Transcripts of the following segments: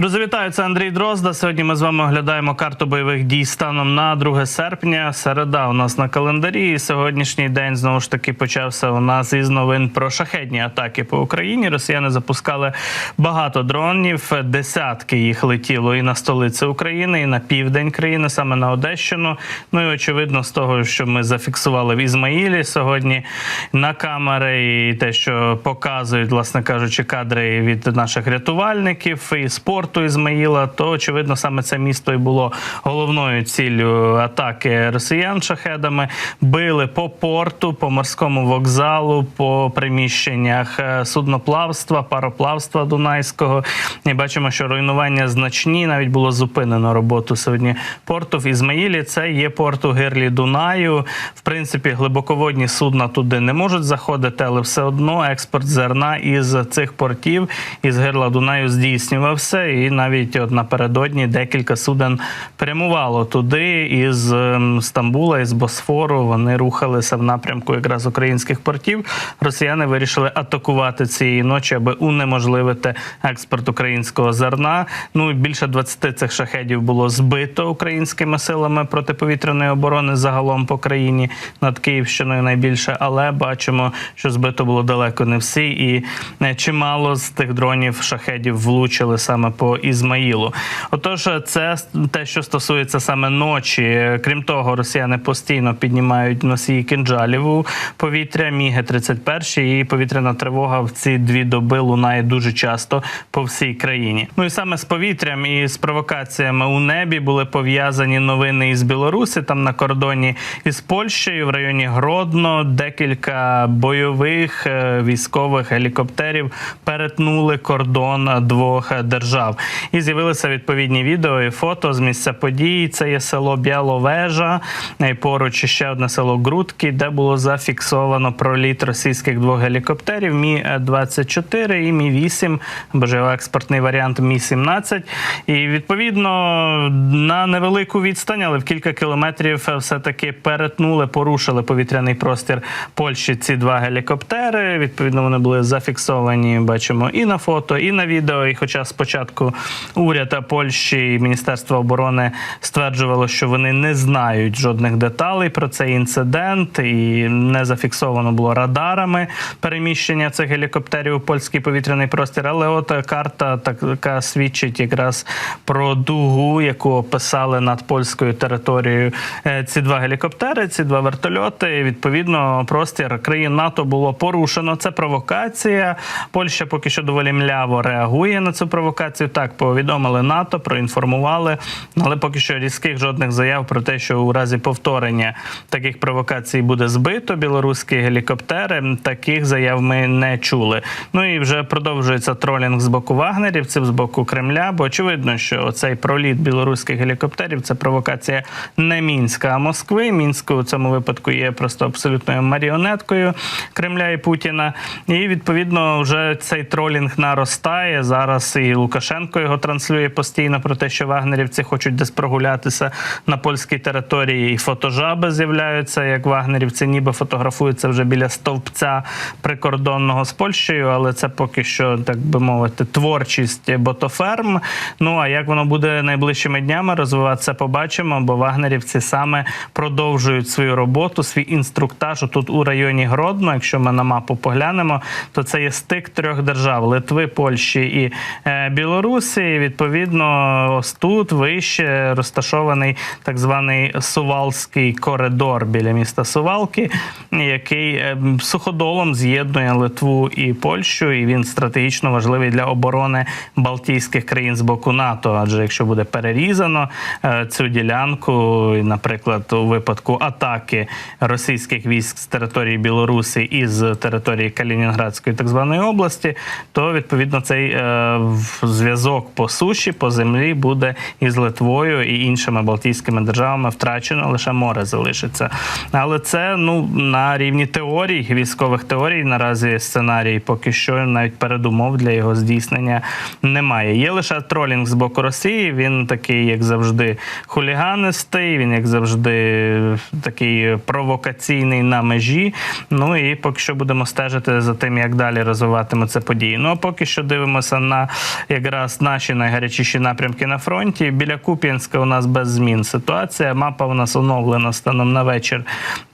Друзі, вітаю, це Андрій Дрозда. Сьогодні ми з вами оглядаємо карту бойових дій станом на 2 серпня. Середа у нас на календарі. І сьогоднішній день знову ж таки почався у нас із новин про шахетні атаки по Україні. Росіяни запускали багато дронів. Десятки їх летіло і на столицю України, і на південь країни, саме на Одещину. Ну і очевидно, з того, що ми зафіксували в Ізмаїлі сьогодні на камери, і те, що показують, власне кажучи, кадри від наших рятувальників і спорту Ізмаїла, то очевидно саме це місто і було головною ціллю атаки росіян шахедами. Били по порту, по морському вокзалу, по приміщеннях е, судноплавства, пароплавства Дунайського. І бачимо, що руйнування значні. Навіть було зупинено роботу сьогодні порту в Ізмаїлі. Це є порт у гирлі Дунаю. В принципі, глибоководні судна туди не можуть заходити, але все одно експорт зерна із цих портів із гирла Дунаю здійснювався. І навіть от напередодні декілька суден прямувало туди із ем, Стамбула, із Босфору. Вони рухалися в напрямку якраз українських портів. Росіяни вирішили атакувати цієї ночі, аби унеможливити експорт українського зерна. Ну більше 20 цих шахедів було збито українськими силами протиповітряної оборони загалом по країні над Київщиною найбільше, але бачимо, що збито було далеко не всі, і е, чимало з тих дронів шахедів влучили саме по Ізмаїлу. Отож, це те, що стосується саме ночі. Крім того, росіяни постійно піднімають носії кинджалів у повітря. Міги 31 і повітряна тривога в ці дві доби лунає дуже часто по всій країні. Ну і саме з повітрям і з провокаціями у небі були пов'язані новини із Білорусі. Там на кордоні із Польщею в районі Гродно декілька бойових е, військових гелікоптерів перетнули кордон двох держав. І з'явилися відповідні відео і фото з місця подій. Це є село Бяловежа, поруч ще одне село Грудки, де було зафіксовано проліт російських двох гелікоптерів Мі 24 і Мі 8 або ж експортний варіант Мі 17 І відповідно на невелику відстань, але в кілька кілометрів все таки перетнули, порушили повітряний простір Польщі. Ці два гелікоптери. Відповідно, вони були зафіксовані. Бачимо і на фото, і на відео. І хоча спочатку уряд Польщі і Міністерство оборони стверджувало, що вони не знають жодних деталей про цей інцидент, і не зафіксовано було радарами переміщення цих гелікоптерів у польський повітряний простір. Але от карта така свідчить якраз про дугу, яку описали над польською територією е, ці два гелікоптери, ці два вертольоти. І, Відповідно, простір країн НАТО було порушено. Це провокація. Польща поки що доволі мляво реагує на цю провокацію. Так повідомили НАТО, проінформували, але поки що різких жодних заяв про те, що у разі повторення таких провокацій буде збито білоруські гелікоптери. Таких заяв ми не чули. Ну і вже продовжується тролінг з боку вагнерівців, з боку Кремля. Бо очевидно, що цей проліт білоруських гелікоптерів це провокація не мінська, а Москви. Мінськ у цьому випадку є просто абсолютною маріонеткою Кремля і Путіна. І відповідно вже цей тролінг наростає зараз. І Лукашенко його транслює постійно про те, що вагнерівці хочуть десь прогулятися на польській території. І фотожаби з'являються, як вагнерівці, ніби фотографуються вже біля стовпця прикордонного з Польщею, але це поки що, так би мовити, творчість ботоферм. Ну а як воно буде найближчими днями розвиватися, побачимо, бо вагнерівці саме продовжують свою роботу, свій інструктаж тут у районі Гродно. Якщо ми на мапу поглянемо, то це є стик трьох держав: Литви, Польщі і е, Білорусі. І, Відповідно, ось тут вище розташований так званий Сувалський коридор біля міста Сувалки, який е, суходолом з'єднує Литву і Польщу, і він стратегічно важливий для оборони Балтійських країн з боку НАТО. Адже якщо буде перерізано е, цю ділянку, наприклад, у випадку атаки російських військ з території Білорусі і з території Калінінградської так званої області, то відповідно цей е, зв'язок зв'язок по суші, по землі буде із Литвою і іншими Балтійськими державами втрачено, лише море залишиться. Але це ну на рівні теорій, військових теорій. Наразі сценарій поки що навіть передумов для його здійснення немає. Є лише тролінг з боку Росії. Він такий, як завжди, хуліганистий. Він як завжди такий провокаційний на межі. Ну і поки що будемо стежити за тим, як далі розвиватимуться події. Ну а поки що дивимося на якраз наші найгарячіші напрямки на фронті. Біля Куп'янська у нас без змін ситуація. Мапа у нас оновлена станом на вечір.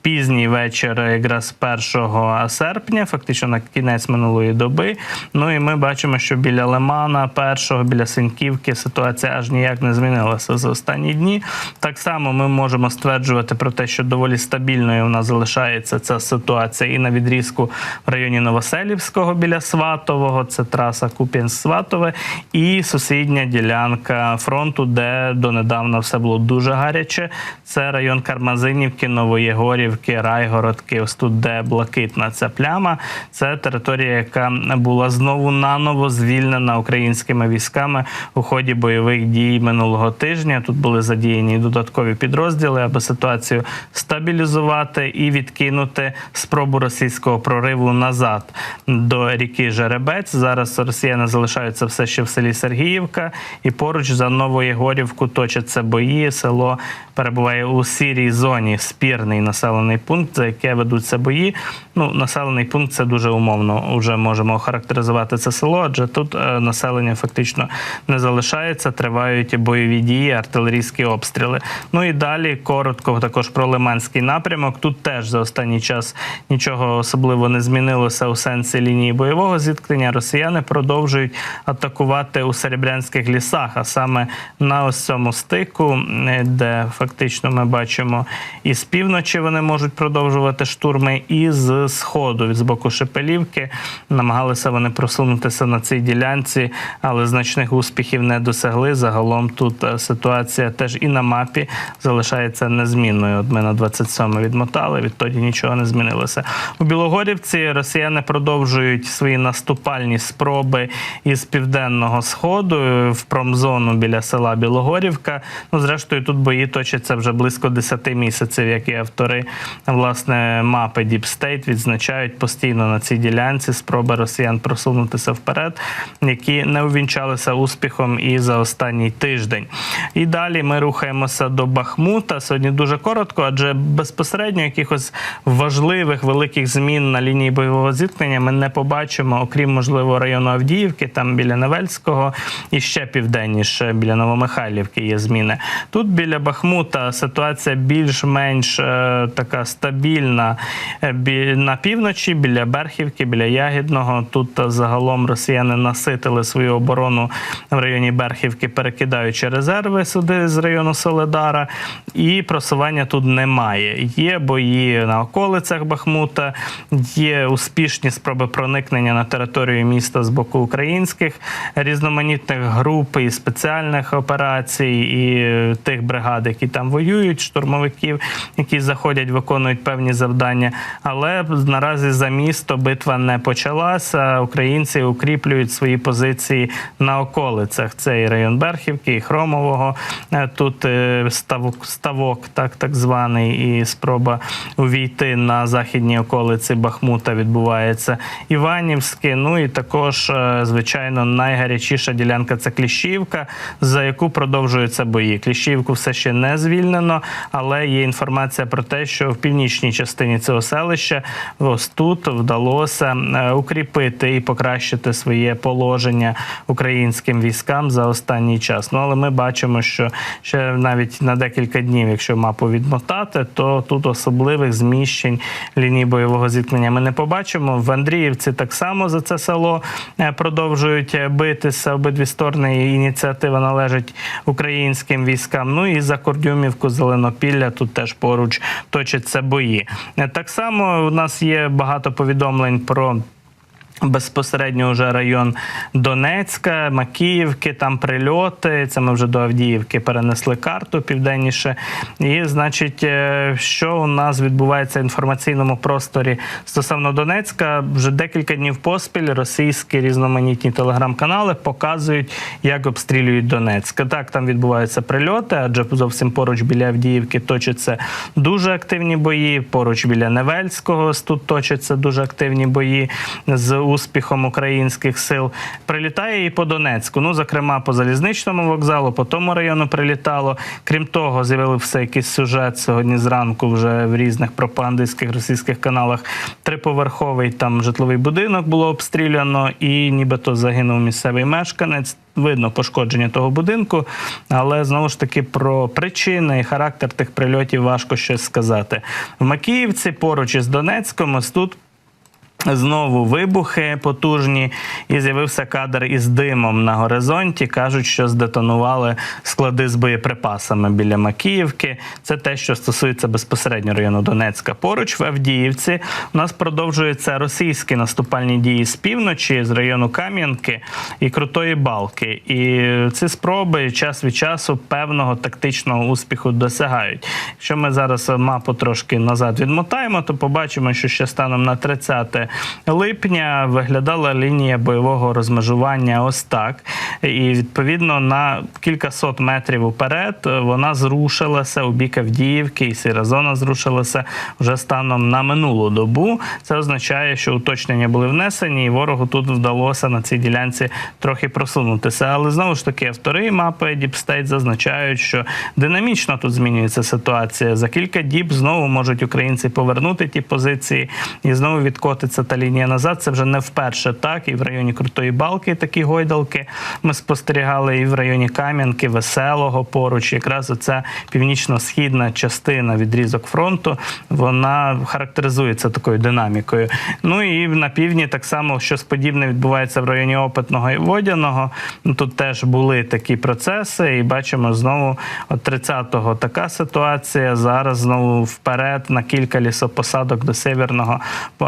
Пізній вечір, якраз 1 серпня, фактично на кінець минулої доби. Ну і ми бачимо, що біля Лимана, першого, біля Синьківки ситуація аж ніяк не змінилася за останні дні. Так само ми можемо стверджувати про те, що доволі стабільною у нас залишається ця ситуація і на відрізку в районі Новоселівського біля Сватового, це траса Куп'янськ-Сватове, і сусідня ділянка фронту, де донедавна все було дуже гаряче. Це район Кармазинівки, Новоєгорівки, Райгородки. Ось тут, де блакитна ця пляма. Це територія, яка була знову наново звільнена українськими військами у ході бойових дій минулого тижня. Тут були задіяні додаткові підрозділи, аби ситуацію стабілізувати і відкинути спробу російського прориву назад до ріки Жеребець. Зараз росіяни залишаються все ще в селі Сергіївка, і поруч за Новоєгорівку точаться бої. Село перебуває у сірій зоні, спірний населений пункт, за яке ведуться бої. Ну, населений пункт це дуже умовно. Вже можемо охарактеризувати це село, адже тут е, населення фактично не залишається. Тривають бойові дії, артилерійські обстріли. Ну і далі коротко також про Лиманський напрямок. Тут теж за останній час нічого особливо не змінилося у сенсі лінії бойового зіткнення. Росіяни продовжують атакувати у серебрянських лісах, а саме на ось цьому стику, де фактично ми бачимо і з півночі вони можуть продовжувати штурми, і з сходу з боку Шепелівки намагалися вони просунутися на цій ділянці, але значних успіхів не досягли. Загалом тут е, ситуація теж і на мапі залишається незмінною. От ми на 27 відмотали, відтоді нічого не змінилося. У Білогорівці росіяни продовжують свої наступальні спроби із південного сходу е, в промзону біля села Білогорівка. Ну, зрештою, тут бої точаться вже близько 10 місяців, як і автори власне мапи State відзначають постійно на цій ділянці спроби росіян просунутися вперед, які не увінчалися успіхом і за останній тиждень. І далі ми рухаємося до Бахмута. Сьогодні дуже коротко, адже безпосередньо якихось важливих великих змін на лінії бойового зіткнення ми не побачимо, окрім можливо району Авдіївки, там біля Невельського і ще південніше біля Новомихайлівки є зміни. Тут біля Бахмута ситуація більш-менш е, така стабільна е, на півночі, біля Берхівки, біля Ягідного. Тут е, загалом росіяни наситили свою оборону в районі Берхівки, перекидаючи резерви сюди з району Соледара. І просування тут немає. Є бої на околицях Бахмута, є успішні спроби проникнення на територію міста з боку українських різноманітних груп і спеціальних операцій, і е, тих бригад, які там воюють, штурмовиків, які заходять, виконують певні завдання. Але наразі за місто битва не почалася. Українці укріплюють свої позиції на околицях. Це і район Берхівки, і Хромового. Е, Тут е, ставок, ставок так, так званий, і спроба увійти на західні околиці Бахмута відбувається. Іванівське. Ну і також, звичайно, найгарячіша ділянка це Кліщівка, за яку продовжуються бої. Кліщівку все ще не звільнено, але є інформація про те, що в північній частині цього селища ось тут вдалося е, укріпити і покращити своє положення українським військам за останній час. Ну але ми бачимо, що ще навіть на декілька днів, якщо мапу відмотати, то тут особливих зміщень лінії бойового зіткнення ми не побачимо. В Андріївці так само за це село е, продовжують е, битися обидві сторони. Ініціатива належить українським військам. Ну і за Кордюмівку, Зеленопілля тут теж поруч точаться бої. Е, Так само у нас є багато повідомлень про. Безпосередньо вже район Донецька, Макіївки, там прильоти. Це ми вже до Авдіївки перенесли карту південніше. І, значить, е, що у нас відбувається в інформаційному просторі стосовно Донецька, вже декілька днів поспіль російські різноманітні телеграм-канали показують, як обстрілюють Донецьк. Так, там відбуваються прильоти, адже зовсім поруч біля Авдіївки точаться дуже активні бої. Поруч біля Невельського тут точаться дуже активні бої з успіхом українських сил. Прилітає і по Донецьку. Ну, зокрема, по залізничному вокзалу, по тому району прилітало. Крім того, з'явився якийсь сюжет сьогодні зранку вже в різних пропагандистських російських каналах. Триповерховий там житловий будинок було обстріляно, і нібито загинув місцевий мешканець. Видно пошкодження того будинку, але знову ж таки про причини і характер тих прильотів важко щось сказати. В Макіївці поруч із Донецьком ось тут Знову вибухи потужні, і з'явився кадр із димом на горизонті. Кажуть, що здетонували склади з боєприпасами біля Макіївки. Це те, що стосується безпосередньо району Донецька. Поруч в Авдіївці у нас продовжуються російські наступальні дії з півночі, з району Кам'янки і Крутої Балки. І ці спроби час від часу певного тактичного успіху досягають. Якщо ми зараз мапу трошки назад відмотаємо, то побачимо, що ще станом на 30 липня виглядала лінія бойового розмежування ось так. І відповідно на кількасот метрів уперед вона зрушилася у бік Авдіївки, і сіра зона зрушилася вже станом на минулу добу. Це означає, що уточнення були внесені, і ворогу тут вдалося на цій ділянці трохи просунутися. Але знову ж таки, автори мапи State зазначають, що динамічно тут змінюється ситуація. За кілька діб знову можуть українці повернути ті позиції і знову відкотиться та лінія назад. Це вже не вперше так. І в районі Крутої Балки такі гойдалки ми спостерігали, і в районі Кам'янки, Веселого поруч. Якраз оця північно-східна частина відрізок фронту вона характеризується такою динамікою. Ну і на півдні так само щось подібне відбувається в районі Опитного і Водяного. Ну, Тут теж були такі процеси, і бачимо знову от 30-го така ситуація. Зараз знову вперед на кілька лісопосадок до Северного е,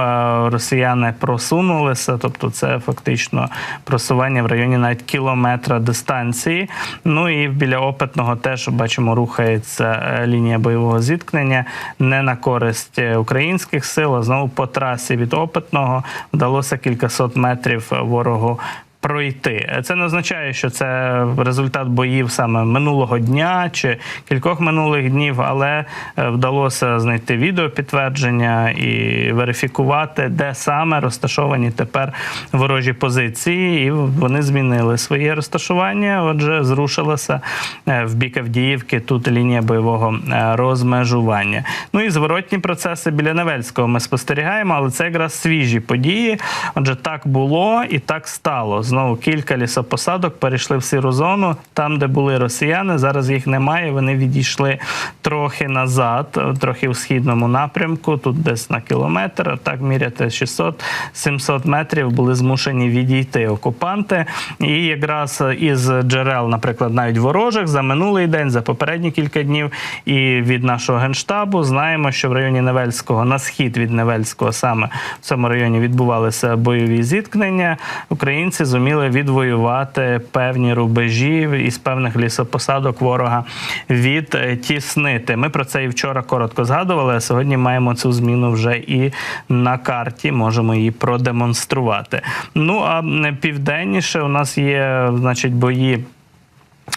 росіяни просунулися. Тобто, це фактично просування в районі навіть кілометра дистанції. Ну і біля опитного теж бачимо, рухається е, лінія бойового зіткнення не на користь е, українських сил. а Знову по трасі від опитного вдалося кількасот метрів ворогу. Пройти це не означає, що це результат боїв саме минулого дня чи кількох минулих днів, але е, вдалося знайти відеопідтвердження і верифікувати, де саме розташовані тепер ворожі позиції, і вони змінили своє розташування. Отже, зрушилася е, в бік Авдіївки тут лінія бойового е, розмежування. Ну і зворотні процеси біля Невельського ми спостерігаємо, але це якраз свіжі події. Отже, так було і так стало. Знову кілька лісопосадок перейшли в сіру зону, там, де були росіяни. Зараз їх немає. Вони відійшли трохи назад, трохи в східному напрямку. Тут десь на кілометр. Так міряти 600-700 метрів були змушені відійти окупанти. І якраз із джерел, наприклад, навіть ворожих за минулий день, за попередні кілька днів, і від нашого генштабу знаємо, що в районі Невельського на схід від Невельського саме в цьому районі відбувалися бойові зіткнення. Українці зуміли відвоювати певні рубежі із певних лісопосадок ворога відтіснити. Ми про це і вчора коротко згадували. а Сьогодні маємо цю зміну вже і на карті. Можемо її продемонструвати. Ну а південніше у нас є, значить, бої.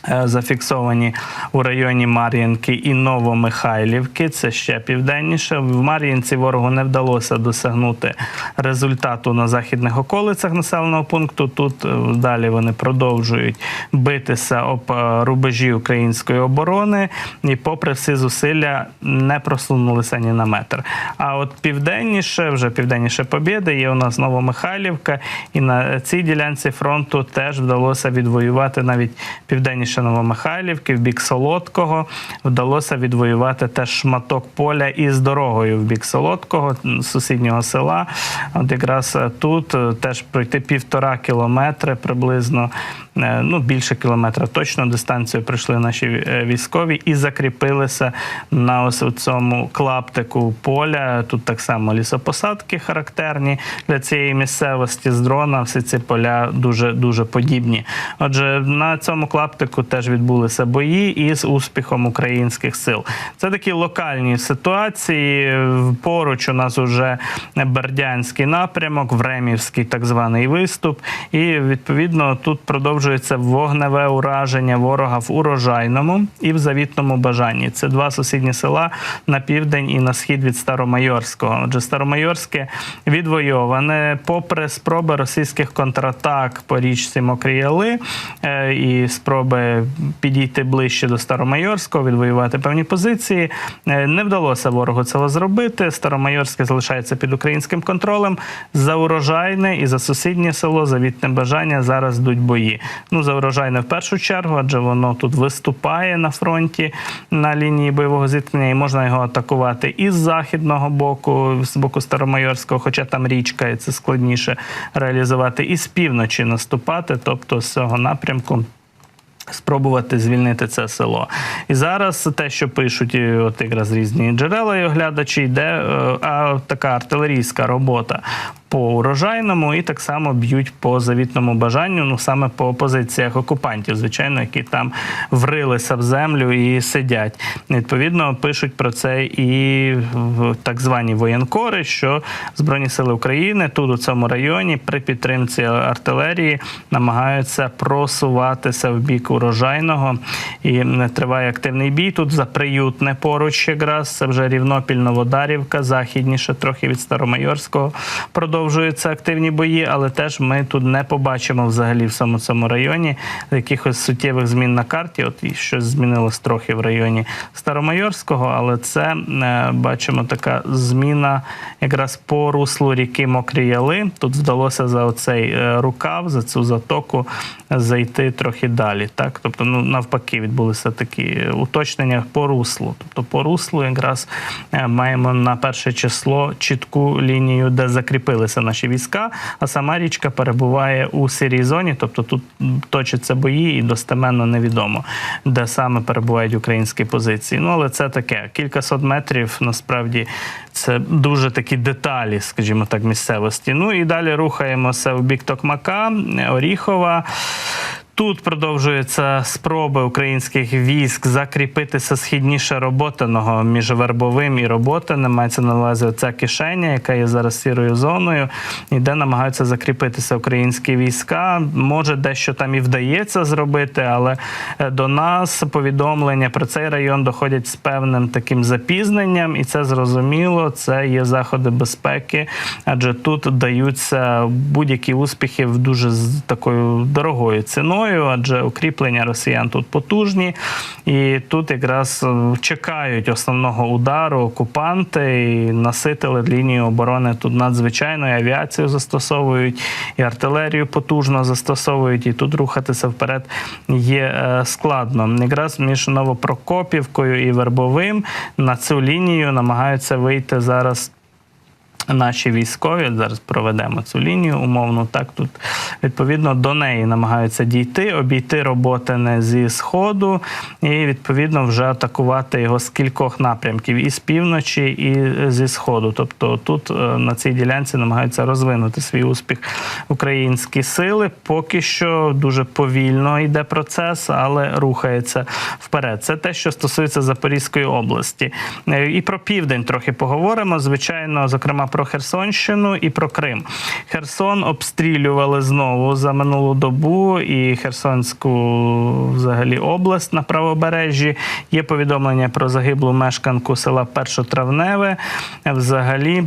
Е, Зафіксовані у районі Мар'їнки і Новомихайлівки. Це ще південніше. В Мар'їнці ворогу не вдалося досягнути результату на західних околицях населеного пункту. Тут е, далі вони продовжують битися об е, рубежі української оборони, і, попри всі зусилля, не просунулися ні на метр. А от південніше, вже південніше Побєди, є у нас Новомихайлівка, і на цій ділянці фронту теж вдалося відвоювати навіть південніше південніше Новомихайлівки, в бік Солодкого, вдалося відвоювати теж шматок поля із дорогою в бік Солодкого, сусіднього села. От якраз е, тут е, теж пройти півтора кілометри приблизно, ну більше кілометра точно дистанцію пройшли наші е, військові і закріпилися на ось цьому клаптику поля. Тут так само лісопосадки характерні для цієї місцевості з дрона. Всі ці поля дуже дуже подібні. Отже, на цьому клаптику теж відбулися бої із успіхом українських сил. Це такі локальні ситуації. Поруч у нас уже Бердянський напрямок, Времівський так званий виступ. І відповідно тут продовжується вогневе ураження ворога в урожайному і в завітному бажанні. Це два сусідні села на південь і на схід від Старомайорського. Отже, Старомайорське відвойоване, попри спроби російських контратак по річці Мокріяли е, і спроби підійти ближче до Старомайорського, відвоювати певні позиції. Е, Не вдалося ворогу цього зробити. Старомайорське залишається під українським контролем. За урожайне і за сусіднє село, завітне бажання зараз йдуть бої. Ну за урожайне в першу чергу, адже воно тут виступає на фронті на лінії бойового зіткнення, і можна його атакувати із західного боку, з боку Старомайорського, хоча там річка, і це складніше реалізувати, і з півночі наступати, тобто з цього напрямку. Спробувати звільнити це село. І зараз те, що пишуть і от якраз різні джерела і оглядачі, йде е, а, така артилерійська робота по урожайному, і так само б'ють по завітному бажанню, ну саме по позиціях окупантів, звичайно, які там врилися в землю і сидять. Відповідно, пишуть про це і в так звані воєнкори, що Збройні сили України тут у цьому районі при підтримці артилерії намагаються просуватися в бік урожайного. І триває активний бій. Тут за приютне поруч якраз це вже Рівнопіль, Новодарівка, західніше трохи від Старомайорського. Продовжуються активні бої, але теж ми тут не побачимо взагалі в самому цьому районі якихось суттєвих змін на карті. От щось змінилось трохи в районі Старомайорського, але це е, бачимо така зміна якраз по руслу ріки Мокрі Яли. Тут вдалося за оцей е, рукав, за цю затоку зайти трохи далі. Так, тобто, ну навпаки, відбулися такі уточнення по руслу. Тобто, по руслу якраз е, маємо на перше число чітку лінію, де закріпилися наші війська. А сама річка перебуває у сирій зоні, тобто тут точаться бої, і достеменно невідомо, де саме перебувають українські позиції. Ну але це таке кількасот метрів. Насправді це дуже такі деталі, скажімо так, місцевості. Ну і далі рухаємося в бік Токмака, Оріхова. Тут продовжуються спроби українських військ закріпитися східніше роботаного між вербовим і роботаним. Мається на увазі ця кишеня, яка є зараз сірою зоною, і де намагаються закріпитися українські війська. Може, дещо там і вдається зробити, але е, до нас повідомлення про цей район доходять з певним таким запізненням, і це зрозуміло. Це є заходи безпеки, адже тут даються будь-які успіхи в дуже такою дорогою ціною, адже укріплення росіян тут потужні, і тут якраз е, чекають основного удару окупанти і наситили лінію оборони тут надзвичайно і авіацію застосовують, і артилерію потужно застосовують, і тут рухатися вперед є е, складно. Якраз між Новопрокопівкою і Вербовим на цю лінію намагаються вийти зараз. Наші військові зараз проведемо цю лінію умовно. Так тут відповідно до неї намагаються дійти, обійти роботи не зі сходу, і відповідно вже атакувати його з кількох напрямків і з півночі, і зі сходу. Тобто тут е, на цій ділянці намагаються розвинути свій успіх українські сили. Поки що дуже повільно йде процес, але рухається вперед. Це те, що стосується Запорізької області. Е, І про південь трохи поговоримо. Звичайно, зокрема про Херсонщину і про Крим. Херсон обстрілювали знову за минулу добу, і Херсонську взагалі область на правобережжі. Є повідомлення про загиблу мешканку села Першотравневе. Взагалі.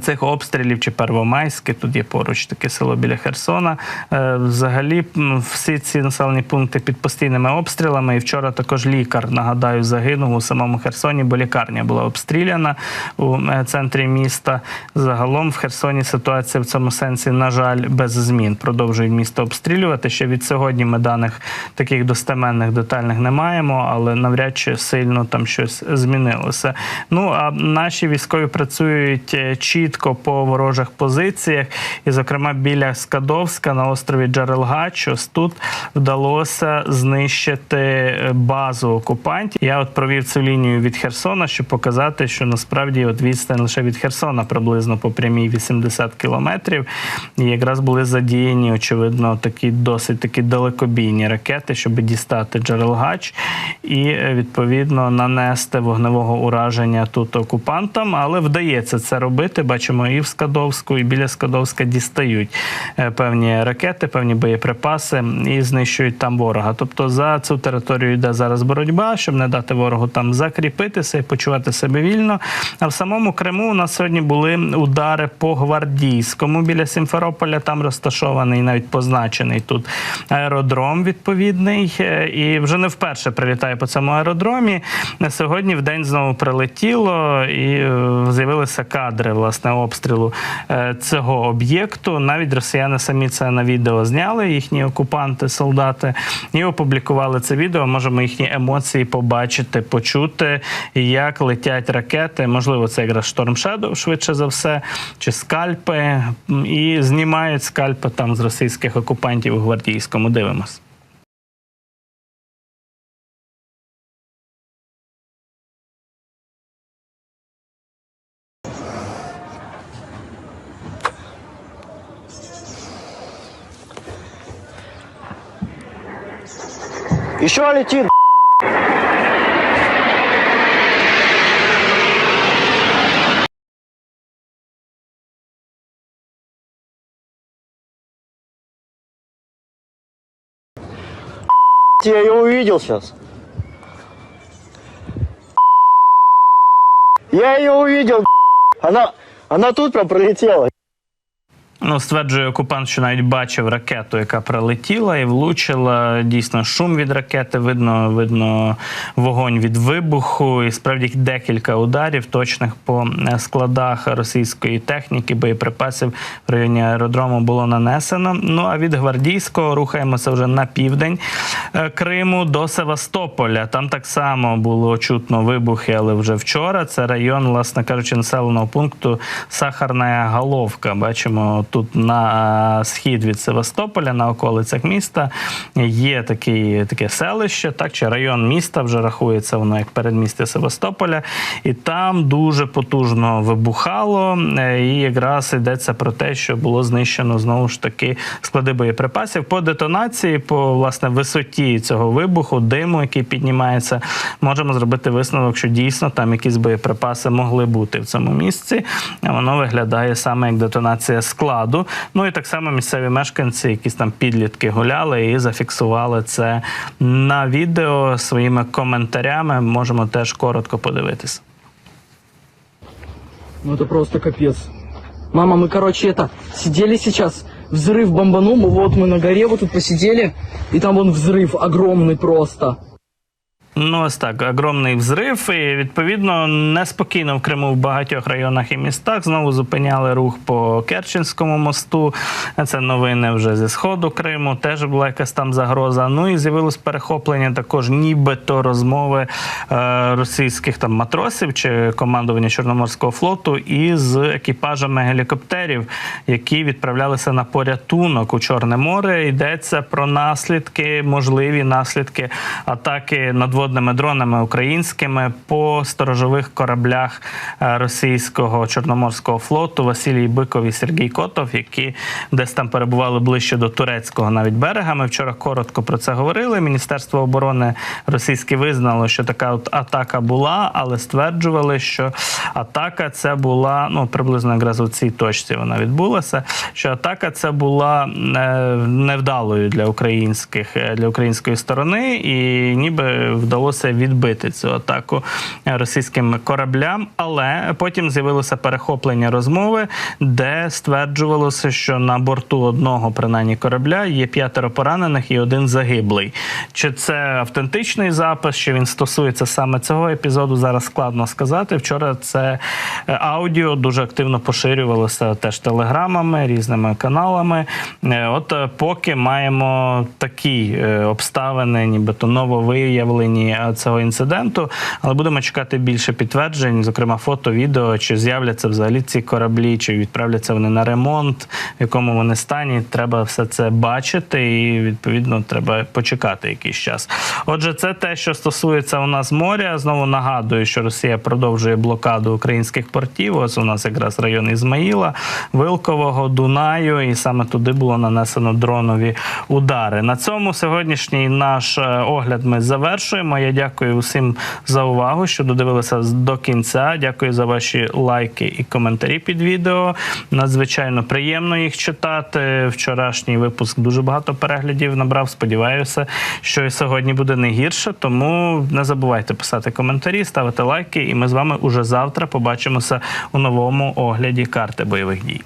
Цих обстрілів чи Первомайське, тут є поруч таке село біля Херсона. Е, Взагалі, всі ці населені пункти під постійними обстрілами. І вчора також лікар, нагадаю, загинув у самому Херсоні, бо лікарня була обстріляна у е, центрі міста. Загалом в Херсоні ситуація в цьому сенсі, на жаль, без змін. Продовжують місто обстрілювати. Ще від сьогодні ми даних таких достеменних детальних не маємо, але навряд чи сильно там щось змінилося. Ну а наші військові працюють е, чітко по ворожих позиціях, і, зокрема, біля Скадовська на острові Джарелгач, ось тут вдалося знищити е, базу окупантів. Я от провів цю лінію від Херсона, щоб показати, що насправді от відстань лише від Херсона приблизно по прямій 80 кілометрів. І якраз були задіяні, очевидно, такі досить такі далекобійні ракети, щоб дістати Джерелгач і е, відповідно нанести вогневого ураження тут окупантам. Але вдається це робити. Бачимо, і в Скадовську, і біля Скадовська дістають е, певні ракети, певні боєприпаси і знищують там ворога. Тобто за цю територію йде зараз боротьба, щоб не дати ворогу там закріпитися і почувати себе вільно. А в самому Криму у нас сьогодні були удари по гвардійському біля Сімферополя. Там розташований, навіть позначений тут аеродром відповідний. Е, І вже не вперше прилітає по цьому аеродромі. Сьогодні в день знову прилетіло і е, з'явилися кадри власне обстрілу е, цього об'єкту. Навіть росіяни самі це на відео зняли, їхні окупанти, солдати, і опублікували це відео. Можемо їхні емоції побачити, почути, як летять ракети. Можливо, це якраз Storm Shadow, швидше за все, чи скальпи. І знімають скальпи там з російських окупантів у гвардійському. Дивимось. Еще летит. Я ее увидел сейчас. Я ее увидел. Она, она тут прям пролетела. Ну, стверджує окупант, що навіть бачив ракету, яка прилетіла і влучила. Дійсно, шум від ракети, видно, видно вогонь від вибуху. І справді декілька ударів точних по е, складах російської техніки, боєприпасів в районі аеродрому було нанесено. Ну а від гвардійського рухаємося вже на південь е, Криму до Севастополя. Там так само було чутно вибухи, але вже вчора. Це район, власне кажучи, населеного пункту Сахарна Головка. Бачимо тут на е, схід від Севастополя, на околицях міста є такий, таке селище, так чи район міста вже рахується воно як передмістя Севастополя, і там дуже потужно вибухало. е, І якраз йдеться про те, що було знищено знову ж таки склади боєприпасів. По детонації, по власне висоті цього вибуху, диму, який піднімається, можемо зробити висновок, що дійсно там якісь боєприпаси могли бути в цьому місці. Воно виглядає саме як детонація складу Ну і так само місцеві мешканці, якісь там підлітки гуляли і зафіксували це на відео своїми коментарями. Можемо теж коротко подивитися. Ну это просто капец. Мама, мы, короче, это, сидели сейчас, взрыв бомбанул, мы вот мы на горе вот тут посидели, и там вон взрыв огромный просто. Ну, ось так, огромний взрив. І відповідно неспокійно в Криму в багатьох районах і містах. Знову зупиняли рух по Керченському мосту. Це новини вже зі сходу Криму. Теж була якась там загроза. Ну і з'явилось перехоплення також, нібито розмови е, російських там матросів чи командування Чорноморського флоту із екіпажами гелікоптерів, які відправлялися на порятунок у Чорне море. Йдеться про наслідки, можливі наслідки атаки надводними дронами українськими по сторожових кораблях е, російського чорноморського флоту Василій Биков і Сергій Котов, які десь там перебували ближче до турецького навіть берега. Ми вчора коротко про це говорили. Міністерство оборони російське визнало, що така от атака була, але стверджували, що атака це була ну приблизно якраз у цій точці вона відбулася. Що атака це була е, невдалою для українських для української сторони, і ніби вдалося вдалося відбити цю атаку російським кораблям. Але потім з'явилося перехоплення розмови, де стверджувалося, що на борту одного принаймні корабля є п'ятеро поранених і один загиблий. Чи це автентичний запис, чи він стосується саме цього епізоду? Зараз складно сказати. Вчора це е, аудіо дуже активно поширювалося теж телеграмами, різними каналами. Е, От е, поки маємо такі обставини, нібито нововиявлені цього інциденту, але будемо чекати більше підтверджень, зокрема фото, відео, чи з'являться взагалі ці кораблі, чи відправляться вони на ремонт, в якому вони стані. Треба все це бачити, і відповідно треба почекати якийсь час. Отже, це те, що стосується у нас моря. Знову нагадую, що Росія продовжує блокаду українських портів. Ось у нас якраз район Ізмаїла, Вилкового, Дунаю, і саме туди було нанесено дронові удари. На цьому сьогоднішній наш е, огляд ми завершуємо. Я дякую усім за увагу, що додивилися до кінця. Дякую за ваші лайки і коментарі під відео. Надзвичайно приємно їх читати. Вчорашній випуск дуже багато переглядів набрав. Сподіваюся, що і сьогодні буде не гірше. Тому не забувайте писати коментарі, ставити лайки, і ми з вами уже завтра побачимося у новому огляді карти бойових дій.